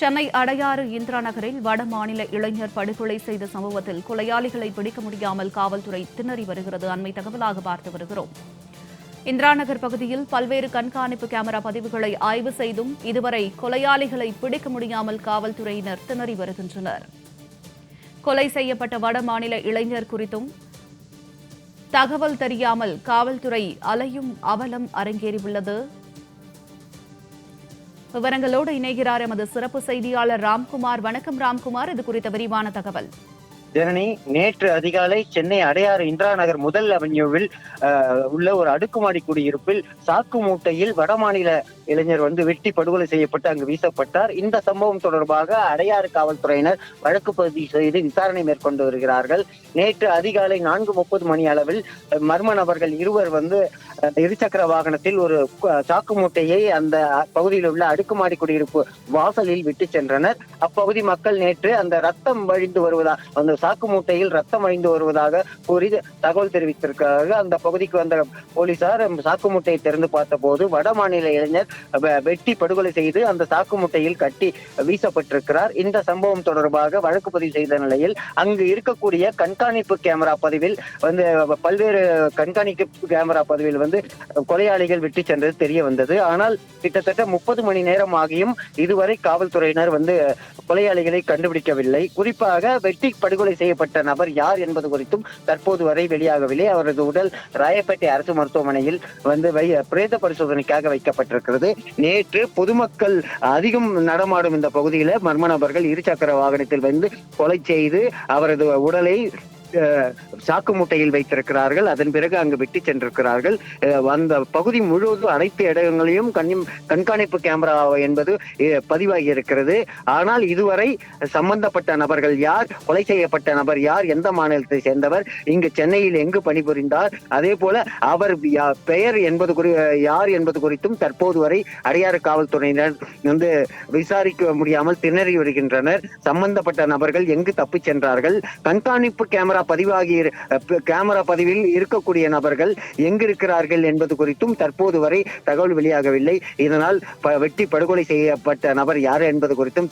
சென்னை அடையாறு இந்திரா நகரில் வடமாநில இளைஞர் படுகொலை செய்த சம்பவத்தில் கொலையாளிகளை பிடிக்க முடியாமல் காவல்துறை திணறி வருகிறது. அண்மை தகவலாக பார்த்து வருகிறோம். இந்திரா நகர் பகுதியில் பல்வேறு கண்காணிப்பு கேமரா பதிவுகளை ஆய்வு செய்தும் இதுவரை கொலையாளிகளை பிடிக்க முடியாமல் காவல்துறையினர் திணறி வருகின்றனர். கொலை செய்யப்பட்ட வட மாநில இளைஞர் குறித்தும் தகவல் தெரியாமல் காவல்துறை அலையும் அவலம் அரங்கேறியுள்ளது. விவரங்களோடு இணைகிறார் எமது சிறப்பு செய்தியாளர் ராம்குமார். வணக்கம் ராம்குமார். இது குறித்த விரிவான தகவல். ஜனனி நேற்று அதிகாலை சென்னை அடையாறு இந்திரா நகர் முதல் அவென்யூவில் உள்ள ஒரு அடுக்குமாடி குடியிருப்பில் சாக்கு மூட்டையில் வடமாநில இளைஞர் வந்து வெட்டி படுகொலை செய்யப்பட்டு அங்கு வீசப்பட்டார். இந்த சம்பவம் தொடர்பாக அடையாறு காவல்துறையினர் வழக்கு பதிவு செய்து விசாரணை மேற்கொண்டு வருகிறார்கள். நேற்று அதிகாலை நான்கு முப்பது மணி அளவில் மர்ம நபர்கள் இருவர் வந்து இருசக்கர வாகனத்தில் ஒரு சாக்கு மூட்டையை அந்த பகுதியில் உள்ள அடுக்குமாடி குடியிருப்பு வாசலில் விட்டு சென்றனர். அப்பகுதி மக்கள் நேற்று அந்த ரத்தம் வழிந்து வருவதா அந்த சாக்கு மூட்டையில் ரத்தம் வழிந்து வருவதாக கூறி தகவல் தெரிவித்திருக்கிறார்கள். அந்த பகுதிக்கு வந்த போலீசார் சாக்கு மூட்டையை திறந்து பார்த்தபோது வட மாநில இளைஞர் வெட்டி படுகொலை செய்து அந்த சாக்கு முட்டையில் கட்டி வீசப்பட்டிருக்கிறார். இந்த சம்பவம் தொடர்பாக வழக்கு பதிவு செய்த நிலையில் அங்கு இருக்கக்கூடிய கண்காணிப்பு கேமரா பதிவில் வந்து பல்வேறு கண்காணிப்பு கேமரா பதிவில் வந்து கொலையாளிகள் விட்டு சென்றது தெரிய வந்தது. ஆனால் கிட்டத்தட்ட முப்பது மணி நேரம் ஆகியும் இதுவரை காவல்துறையினர் வந்து கொலையாளிகளை கண்டுபிடிக்கவில்லை. குறிப்பாக வெட்டி படுகொலை செய்யப்பட்ட நபர் யார் என்பது குறித்தும் தற்போது வரை வெளியாகவில்லை. அவரது உடல் ராயப்பேட்டை அரசு மருத்துவமனையில் வந்து வை பிரேத பரிசோதனைக்காக வைக்கப்பட்டிருக்கிறது. நேற்று பொதுமக்கள் அதிகம் நடமாடும் இந்த பகுதியில மர்ம நபர்கள் இருசக்கர வாகனத்தில் வந்து கொலை செய்து அவரது உடலை சாக்கு மூட்டையில் வைத்திருக்கிறார்கள். அதன் பிறகு அங்கு விட்டு சென்றிருக்கிறார்கள். அந்த பகுதி முழுவதும் அனைத்து இடங்களையும் கண்காணிப்பு கேமரா என்பது பதிவாகி இருக்கிறது ஆனால் இதுவரை சம்பந்தப்பட்ட நபர்கள் யார் கொலை செய்யப்பட்ட நபர் யார் எந்த மாநிலத்தை சேர்ந்தவர் இங்கு சென்னையில் எங்கு பணிபுரிந்தார். அதே போல அவர் பெயர் என்பது குறி யார் என்பது குறித்தும் தற்போது வரை அடையாறு காவல்துறையினர் வந்து விசாரிக்க முடியாமல் திணறி வருகின்றனர். சம்பந்தப்பட்ட நபர்கள் எங்கு தப்பிச் சென்றார்கள்? கண்காணிப்பு கேமரா பதிவாகி கேமரா பதிவில் இருக்கக்கூடிய நபர்கள் எங்கு இருக்கிறார்கள் என்பது குறித்தும் தற்போது வரை தகவல் வெளியாகவில்லை. இதனால் வெட்டி படுகொலை செய்யப்பட்ட நபர் யார் என்பது குறித்தும்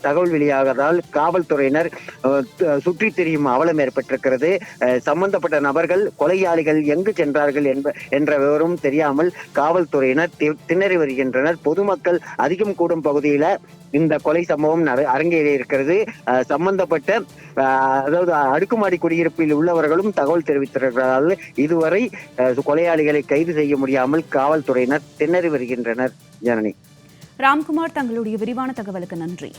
தகவல் வெளியாகதால் காவல்துறையினர் சுற்றி சுற்றித் திரியும் அவலம் ஏற்பட்டிருக்கிறது. சம்பந்தப்பட்ட நபர்கள் கொலையாளிகள் எங்கு சென்றார்கள் என்ப என்ற விவரம் தெரியாமல் காவல்துறையினர் தி- திணறி வருகின்றனர். பொதுமக்கள் அதிகம் கூடும் பகுதியில இந்த கொலை சம்பவம் அரங்கேறி இருக்கிறது. அஹ், சம்பந்தப்பட்ட அஹ், அதாவது அடுக்குமாடி குடியிருப்பில் உள்ளவர்களும் தகவல் தெரிவித்திருக்கிறார்கள். இதுவரை அஹ், கொலையாளிகளை கைது செய்ய முடியாமல் காவல்துறையினர் திணறி வருகின்றனர். ஜனனி. ராம்குமார் தங்களுடைய விரிவான தகவலுக்கு நன்றி.